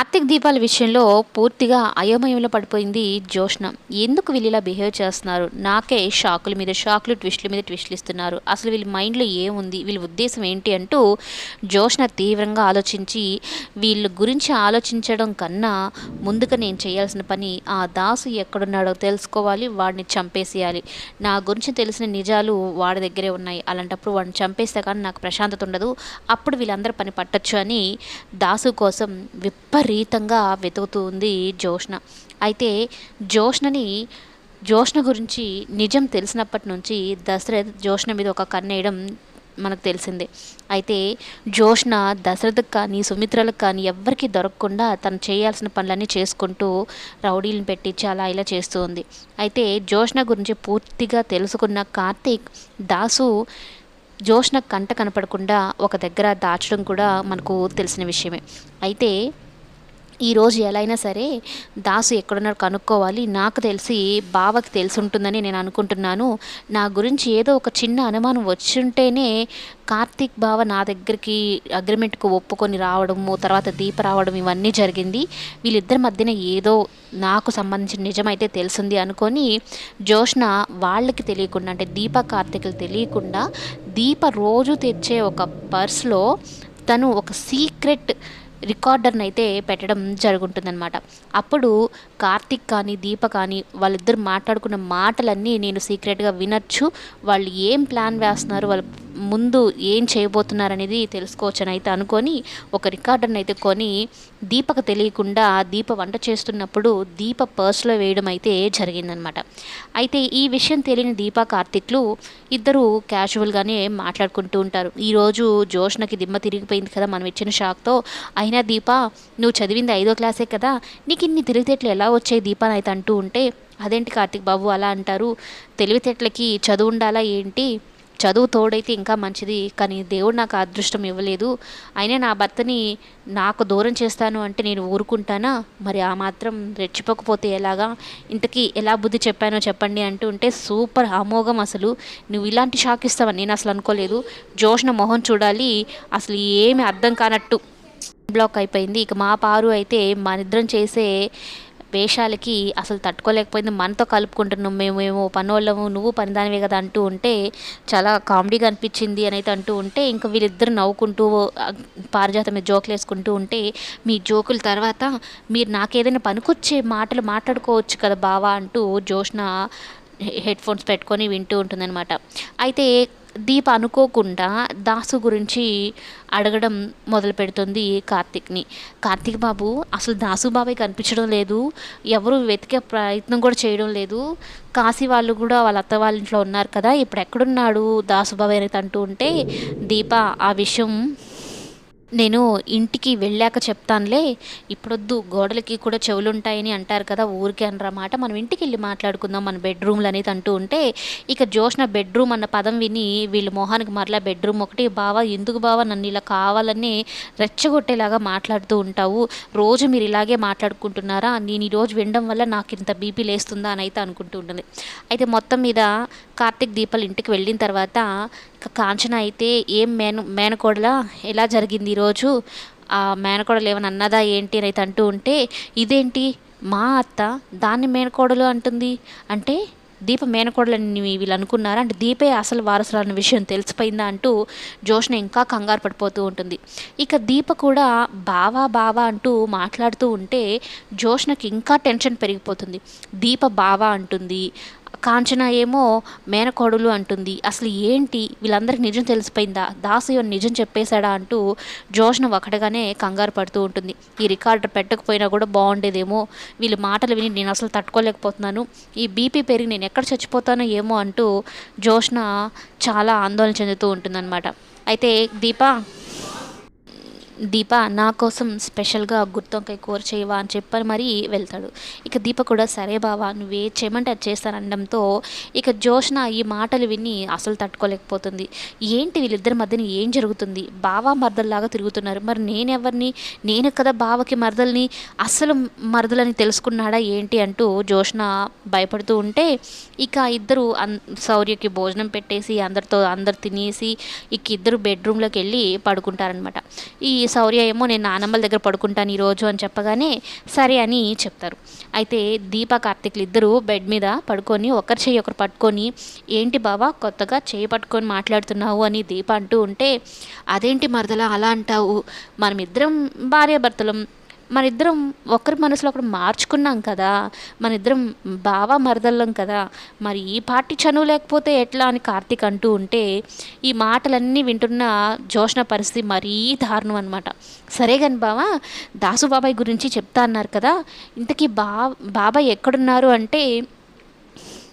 కార్తీక్ దీపాల విషయంలో పూర్తిగా అయోమయంలో పడిపోయింది జోష్న ఎందుకు వీళ్ళు ఇలా బిహేవ్ చేస్తున్నారు? నాకే షాకుల మీద షాకులు ట్విస్టుల మీద ట్విస్టులు ఇస్తున్నారు అసలు వీళ్ళ మైండ్లో ఏముంది? వీళ్ళ ఉద్దేశం ఏంటి అంటూ జోష్న తీవ్రంగా ఆలోచించి వీళ్ళ గురించి ఆలోచించడం కన్నా ముందుగా నేను చేయాల్సిన పని ఆ దాసు ఎక్కడున్నాడో తెలుసుకోవాలి వాడిని చంపేసేయాలి. నా గురించి తెలిసిన నిజాలు వాడి దగ్గరే ఉన్నాయి. అలాంటప్పుడు వాడిని చంపేస్తే కానీ నాకు ప్రశాంతత ఉండదు. అప్పుడు వీళ్ళందరూ పని పట్టొచ్చు అని దాసు కోసం విపరీతంగా వెతుకుతూ ఉంది జోష్న అయితే జోష్నని జోష్ణ గురించి నిజం తెలిసినప్పటి నుంచి దశరథ్ జోష్ణ మీద ఒక కన్నేయడం మనకు తెలిసిందే. అయితే జోష్న దశరథకు కానీ సుమిత్రలకు కానీ ఎవ్వరికి దొరకకుండా తను చేయాల్సిన పనులన్నీ చేసుకుంటూ రౌడీలను పెట్టించి అలా ఇలా చేస్తూ ఉంది. అయితే జోష్న గురించి పూర్తిగా తెలుసుకున్న కార్తీక్ దాసు జోష్న కంట కనపడకుండా ఒక దగ్గర దాచడం కూడా మనకు తెలిసిన విషయమే. అయితే ఈరోజు ఎలా అయినా సరే దాసు ఎక్కడున్నారో కనుక్కోవాలి. నాకు తెలిసి బావకి తెలిసి ఉంటుందని నేను అనుకుంటున్నాను. నా గురించి ఏదో ఒక చిన్న అనుమానం వచ్చుంటేనే కార్తీక్ బావ నా దగ్గరికి అగ్రిమెంట్కు ఒప్పుకొని రావడము తర్వాత దీప రావడం ఇవన్నీ జరిగింది. వీళ్ళిద్దరి మధ్యన ఏదో నాకు సంబంధించిన నిజమైతే తెలిసింది అనుకొని జోష్న వాళ్ళకి తెలియకుండా అంటే దీప కార్తీకులు తెలియకుండా దీప రోజు తెచ్చే ఒక పర్స్లో తను ఒక సీక్రెట్ రికార్డర్ని అయితే పెట్టడం జరుగుంటుందన్నమాట అప్పుడు కార్తిక్ కానీ దీప కానీ వాళ్ళిద్దరు మాట్లాడుకున్న మాటలన్నీ నేను సీక్రెట్గా వినొచ్చు. వాళ్ళు ఏం ప్లాన్ వేస్తున్నారు వాళ్ళు ముందు ఏం చేయబోతున్నారు అనేది తెలుసుకోవచ్చని అయితే అనుకొని ఒక రికార్డర్ని అయితే కొని దీపకు తెలియకుండా దీప వంట చేస్తున్నప్పుడు దీప పర్స్లో వేయడం అయితే జరిగిందనమాట. అయితే ఈ విషయం తెలియని దీప కార్తిక్లు ఇద్దరు క్యాజువల్గానే మాట్లాడుకుంటూ ఉంటారు. ఈరోజు జోష్నకి దిమ్మ తిరిగిపోయింది కదా మనం ఇచ్చిన షాక్తో. అయినా దీప నువ్వు చదివింది ఐదో క్లాసే కదా? నీకు ఇన్ని తెలివితేటలు ఎలా వచ్చాయి దీప అని అయితే అంటూ ఉంటే అదేంటి కార్తిక్ బాబు అలా అంటారు? తెలివితేటలకి చదువు ఉండాలా ఏంటి? చదువు తోడైతే ఇంకా మంచిది కానీ దేవుడు నాకు అదృష్టం ఇవ్వలేదు. అయినా నా భర్తని నాకు దూరం చేస్తాను అంటే నేను ఊరుకుంటానా? మరి ఆ మాత్రం రెచ్చిపోకపోతే ఎలాగా? ఇంతకీ ఎలా బుద్ధి చెప్పానో చెప్పండి అంటూ ఉంటే సూపర్ అమోఘం అసలు. నువ్వు ఇలాంటి షాక్ ఇస్తావని నేను అసలు అనుకోలేదు. జోష్న మొహం చూడాలి. అసలు ఏమి అర్థం కానట్టు. బ్లాక్ అయిపోయింది. ఇక మా పారు అయితే మనిద్దరం చేసే వేషాలకి అసలు తట్టుకోలేకపోయింది. మనతో కలుపుకుంటున్నాం మేము మేము పనోళ్ళము నువ్వు పనిదానివే కదా అంటూ ఉంటే చాలా కామెడీగా అనిపించింది అని అయితే అంటూ ఉంటే ఇంకా వీళ్ళిద్దరు నవ్వుకుంటూ పారిజాతం మీద జోకులు వేసుకుంటూ ఉంటే మీ జోకుల తర్వాత మీరు నాకేదైనా పనికొచ్చే మాటలు మాట్లాడుకోవచ్చు కదా బావా అంటూ జోష్న హెడ్ ఫోన్స్ పెట్టుకొని వింటూ ఉంటుందన్నమాట. అయితే దీప అనుకోకుండా దాసు గురించి అడగడం మొదలు పెడుతుంది కార్తిక్ని. కార్తిక్ బాబు అసలు దాసు బాబాయ్ కనిపించడం లేదు. ఎవరు వెతికే ప్రయత్నం కూడా చేయడం లేదు. కాశీ వాళ్ళు కూడా వాళ్ళ అత్త వాళ్ళ ఇంట్లో ఉన్నారు కదా ఇప్పుడు ఎక్కడున్నాడు దాసు బాబాయ్ అనేది అంటూ ఉంటే దీప ఆ విషయం నేను ఇంటికి వెళ్ళాక చెప్తానులే ఇప్పుడొద్దు గోడలకి కూడా చెవులు ఉంటాయని అంటారు కదా ఊరికే అనరమాట మనం ఇంటికి వెళ్ళి మాట్లాడుకుందాం మన బెడ్రూమ్లు అనేది అంటూ ఉంటే ఇక జోష్న బెడ్రూమ్ అన్న పదం విని వీళ్ళు మొహానికి మరలా బెడ్రూమ్ ఒకటి బావా ఎందుకు బావా నన్ను ఇలా కావాలని రెచ్చగొట్టేలాగా మాట్లాడుతూ ఉంటావు. రోజు మీరు ఇలాగే మాట్లాడుకుంటున్నారా? నేను ఈరోజు వినడం వల్ల నాకు ఇంత బీపీ లేస్తుందా? అని అయితే అనుకుంటూ ఉంటుంది అయితే మొత్తం మీద కార్తిక్ దీపాలు ఇంటికి వెళ్ళిన తర్వాత ఇక కాంచన అయితే ఏం మేన మేనకోడలా? ఎలా జరిగింది ఈరోజు ఆ మేనకోడలు ఏమైనా అన్నదా ఏంటి? అని అయితే అంటూ ఉంటే ఇదేంటి? మా అత్త దాన్ని మేనకోడలు అంటుంది. అంటే దీప మేనకోడలని వీళ్ళు అనుకున్నారా? అంటే దీపే అసలు వారసురాలన్న విషయం తెలిసిపోయిందా? అంటూ జోష్న ఇంకా కంగారు పడిపోతూ ఉంటుంది. ఇక దీప కూడా బావా బావా అంటూ మాట్లాడుతూ ఉంటే జోష్నకి ఇంకా టెన్షన్ పెరిగిపోతుంది. దీప బావా అంటుంది. కాంచన ఏమో మేనకోడలు అంటుంది. అసలు ఏంటి? వీళ్ళందరికీ నిజం తెలిసిపోయిందా? దాసు నిజం చెప్పేశాడా అంటూ జోష్ను ఒకటిగానే కంగారు పడుతూ ఉంటుంది. ఈ రికార్డర్ పెట్టకపోయినా కూడా బాగుండేదేమో. వీళ్ళ మాటలు విని నేను అసలు తట్టుకోలేకపోతున్నాను. ఈ బీపీ పెరిగి నేను ఎక్కడ చచ్చిపోతానో ఏమో అంటూ జోష్న చాలా ఆందోళన చెందుతూ ఉంటుందన్నమాట. అయితే దీపా దీప నా కోసం స్పెషల్గా గుత్తొంకాయ కూర చేయవా అని చెప్పని మరీ వెళ్తాడు. ఇక దీప కూడా సరే బావా నువ్వే చేయమంటే అది చేస్తాను అనడంతో ఇక జోష్న ఈ మాటలు విని అసలు తట్టుకోలేకపోతుంది. ఏంటి వీళ్ళిద్దరి మధ్యన ఏం జరుగుతుంది? బావా మరదల్లాగా తిరుగుతున్నారు. మరి నేనెవరిని? నేను కదా బావకి మరదల్ని అసలు మరదలని తెలుసుకున్నాడా ఏంటి? అంటూ జోష్న భయపడుతూ ఉంటే ఇక ఇద్దరు అన్ శౌర్యకి భోజనం పెట్టేసి అందరితో అందరు తినేసి ఇక ఇద్దరు బెడ్రూమ్లోకి వెళ్ళి పడుకుంటారనమాట. ఈ శౌర్య ఏమో నేను నానమ్మల దగ్గర పడుకుంటాను ఈరోజు అని చెప్పగానే సరే అని చెప్తారు. అయితే దీప కార్తిక్లు ఇద్దరు బెడ్ మీద పడుకొని ఒకరి చేయి ఒకరు పట్టుకొని ఏంటి బావా కొత్తగా చేయి పట్టుకొని మాట్లాడుతున్నావు? అని దీప అంటూ ఉంటే అదేంటి మరదలా అలా అంటావు? మనమిద్దరం భార్యాభర్తలం. మన ఇద్దరం ఒకరి మనసులో ఒకరు మార్చుకున్నాం కదా మన ఇద్దరం బావా మరదల్లం కదా మరి ఈ పార్టీ చనువు లేకపోతే ఎట్లా అని కార్తీక్ అంటూ ఉంటే ఈ మాటలన్నీ వింటున్న జోష్ణ పరిస్థితి మరీ దారుణం అనమాట సరే కాని బావా దాసు బాబాయ్ గురించి చెప్తా అన్నారు కదా ఇంతకీ బా బాబాయ్ ఎక్కడున్నారు అంటే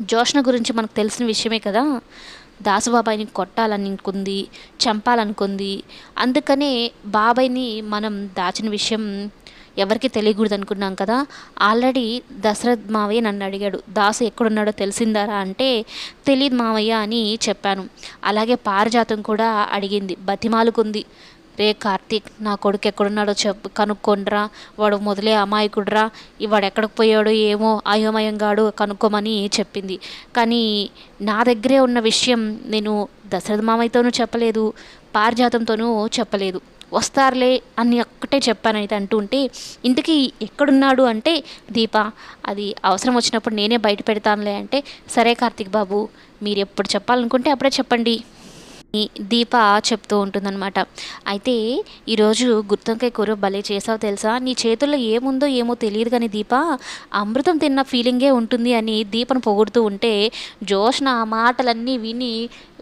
జోష్ణ గురించి మనకు తెలిసిన విషయమే కదా. దాసుబాబాయిని కొట్టాలనుకుంది చంపాలనుకుంది అందుకనే బాబాయ్ని మనం దాచిన విషయం ఎవరికి తెలియకూడదు అనుకున్నాం కదా ఆల్రెడీ దశరథ్ మావయ్య నన్ను అడిగాడు దాసు ఎక్కడున్నాడో తెలిసిందారా? అంటే తెలియదు మావయ్య అని చెప్పాను. అలాగే పారిజాతం కూడా అడిగింది బతిమాలుకుంది. రే కార్తీక్ నా కొడుకు ఎక్కడున్నాడో చెప్పు కనుక్కొండ్రా వాడు మొదలే అమాయకుడురా వాడు ఎక్కడికి పోయాడో ఏమో అయోమయంగాడు కనుక్కోమని చెప్పింది. కానీ నా దగ్గరే ఉన్న విషయం నేను దశరథ మామయ్యతోనూ చెప్పలేదు పారిజాతంతోనూ చెప్పలేదు. వస్తారులే అని ఒక్కటే చెప్పానైతే అంటూ ఉంటే ఇంతకీ ఎక్కడున్నాడు అంటే దీప అది అవసరం వచ్చినప్పుడు నేనే బయట పెడతానులే అంటే సరే కార్తిక్ బాబు మీరు ఎప్పుడు చెప్పాలనుకుంటే అప్పుడే చెప్పండి. దీప చెప్తూ ఉంటుందన్నమాట. అయితే ఈరోజు గుత్తొంకాయ కూర భలే చేసావు తెలుసా? నీ చేతుల్లో ఏముందో ఏమో తెలియదు కానీ దీప అమృతం తిన్న ఫీలింగే ఉంటుంది అని దీపను పొగుడుతూ ఉంటే జోష్న ఆ మాటలన్నీ విని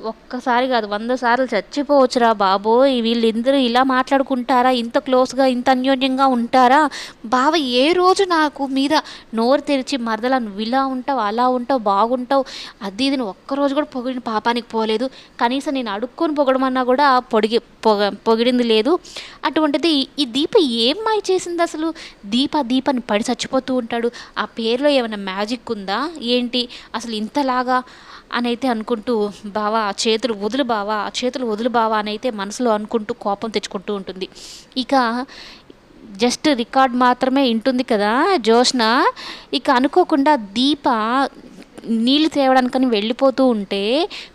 ఒక్కసారి కాదు వంద సార్లు చచ్చిపోవచ్చురా బాబోయ్. వీళ్ళిద్దరూ ఇలా మాట్లాడుకుంటారా? ఇంత క్లోజ్గా ఇంత అన్యోన్యంగా ఉంటారా? బావ ఏ రోజు నాకు మీద నోరు తెరిచి మరదలా నువ్వు ఇలా ఉంటావు అలా ఉంటావు బాగుంటావు అది ఇది ఒక్కరోజు కూడా పొగిడిన పాపానికి పోలేదు. కనీసం నేను అడుక్కొని పొగడమన్నా కూడా పొడిగి పొగ పొగిడింది లేదు. అటువంటిది ఈ దీప ఏం మాయ చేసింది అసలు? దీప దీపని పడి చచ్చిపోతూ ఉంటాడు. ఆ పేరులో ఏమైనా మ్యాజిక్ ఉందా? ఏంటి? అసలు ఇంతలాగా? అని అయితే అనుకుంటూ బావా చేతులు వదులు బావా ఆ చేతులు వదులు బావా అని అయితే మనసులో అనుకుంటూ కోపం తెచ్చుకుంటూ ఉంటుంది. ఇక జస్ట్ రికార్డ్ మాత్రమే వింటుంది కదా జోష్న. ఇక అనుకోకుండా దీప నీళ్ళు తేవడానికని వెళ్ళిపోతూ ఉంటే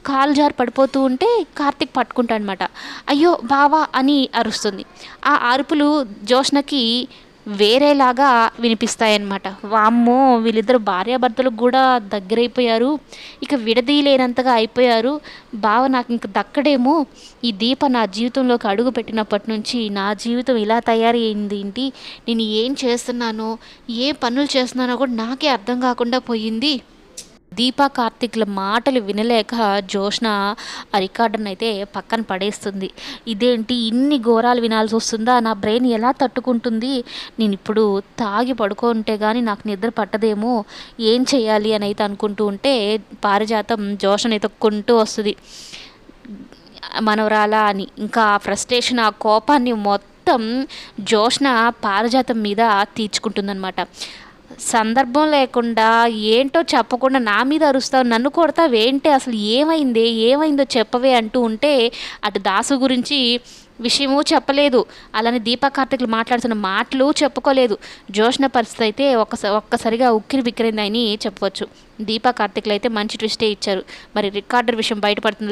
కాలు జారి పడిపోతూ ఉంటే కార్తిక్ పట్టుకుంటాడనమాట అయ్యో బావా అని అరుస్తుంది. ఆ అరుపులు జోష్నకి వేరేలాగా వినిపిస్తాయన్నమాట. వామ్మో వీళ్ళిద్దరు భార్యాభర్తలకు కూడా దగ్గరైపోయారు. ఇక విడదీయలేనంతగా అయిపోయారు. బావ నాకు ఇంక దక్కడేమో. ఈ దీప నా జీవితంలోకి అడుగు పెట్టినప్పటి నుంచి నా జీవితం ఇలా తయారైంది ఏంటి? నేను ఏం చేస్తున్నానో ఏ పనులు చేస్తున్నానో కూడా నాకే అర్థం కాకుండా పోయింది. దీపా కార్తిక్ల మాటలు వినలేక జోష్న ఆ రికార్డును అయితే పక్కన పడేస్తుంది. ఇదేంటి? ఇన్ని ఘోరాలు వినాల్సి వస్తుందా? నా బ్రెయిన్ ఎలా తట్టుకుంటుంది? నేను ఇప్పుడు తాగి పడుకుంటే కానీ నాకు నిద్ర పట్టదేమో. ఏం చేయాలి అని అయితే అనుకుంటూ ఉంటే పారిజాతం జోష్ని ఎతుక్కుంటూ వస్తుంది. మనవరాలా అని. ఇంకా ఆ ఫ్రస్ట్రేషన్ ఆ కోపాన్ని మొత్తం జోష్న పారిజాతం మీద తీర్చుకుంటుందన్నమాట. సందర్భం లేకుండా ఏంటో చెప్పకుండా నా మీద అరుస్తావు నన్ను కొడతావు ఏంటి అసలు ఏమైంది ఏమైందో చెప్పవే అంటూ ఉంటే అటు దాసు గురించి విషయము చెప్పలేదు. అలానే దీపా కార్తిక్లు మాట్లాడుతున్న మాటలు చెప్పుకోలేదు. జోష్ణ పరిస్థితి అయితే ఒక్కసారి ఒక్కసారిగా ఉక్కిరి బిక్కిరిందని చెప్పవచ్చు. దీపా కార్తిక్లు అయితే మంచి ట్విస్టే ఇచ్చారు. మరి రికార్డర్ విషయం బయటపడుతుంది.